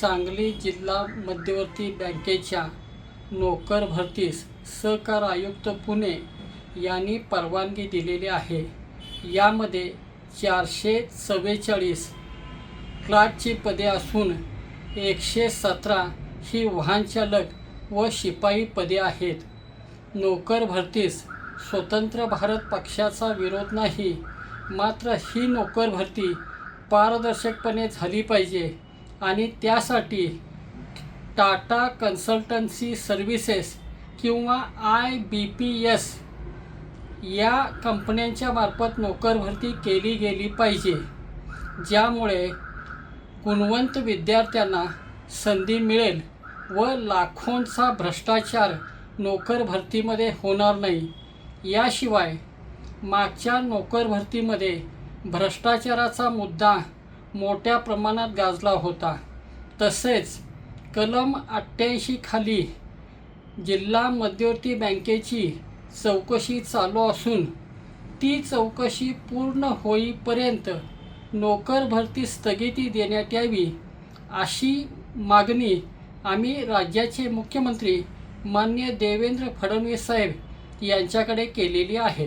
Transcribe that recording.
सांगली जिल्हा मध्यवर्ती बँकेच्या नोकर भरतीस सहकार आयुक्त पुणे यांनी परवानगी दिलेली आहे. यामध्ये चारशे चव्वेचाळीस क्लार्कची पदे असून एकशे सतरा ही वाहनचालक व शिपाई पदे आहेत. नोकर भरतीस स्वतंत्र भारत पक्षाचा विरोध नाही मात्र ही नोकर भरती पारदर्शकपणे झाली पाहिजे. आणि त्यासाठी टाटा कन्सल्टन्सी सर्व्हिसेस किंवा आय बी पी एस या कंपन्यांच्या मार्फत नोकरभरती केली गेली पाहिजे ज्यामुळे गुणवंत विद्यार्थ्यांना संधी मिळेल व लाखोंचा भ्रष्टाचार नोकर भरतीमध्ये होणार नाही. याशिवाय मागच्या नोकर भरतीमध्ये भ्रष्टाचाराचा मुद्दा मोठ्या प्रमाणात गाजला होता. तसेच कलम अठ्ठ्याऐंशी खाली जिल्हा मध्यवर्ती बँकेची चौकशी चालू असून ती चौकशी पूर्ण होईपर्यंत नोकर भरती स्थगिती देण्यात यावी अशी मागणी आम्ही राज्याचे मुख्यमंत्री मान्य देवेंद्र फडणवीस साहेब यांच्याकडे केलेली आहे.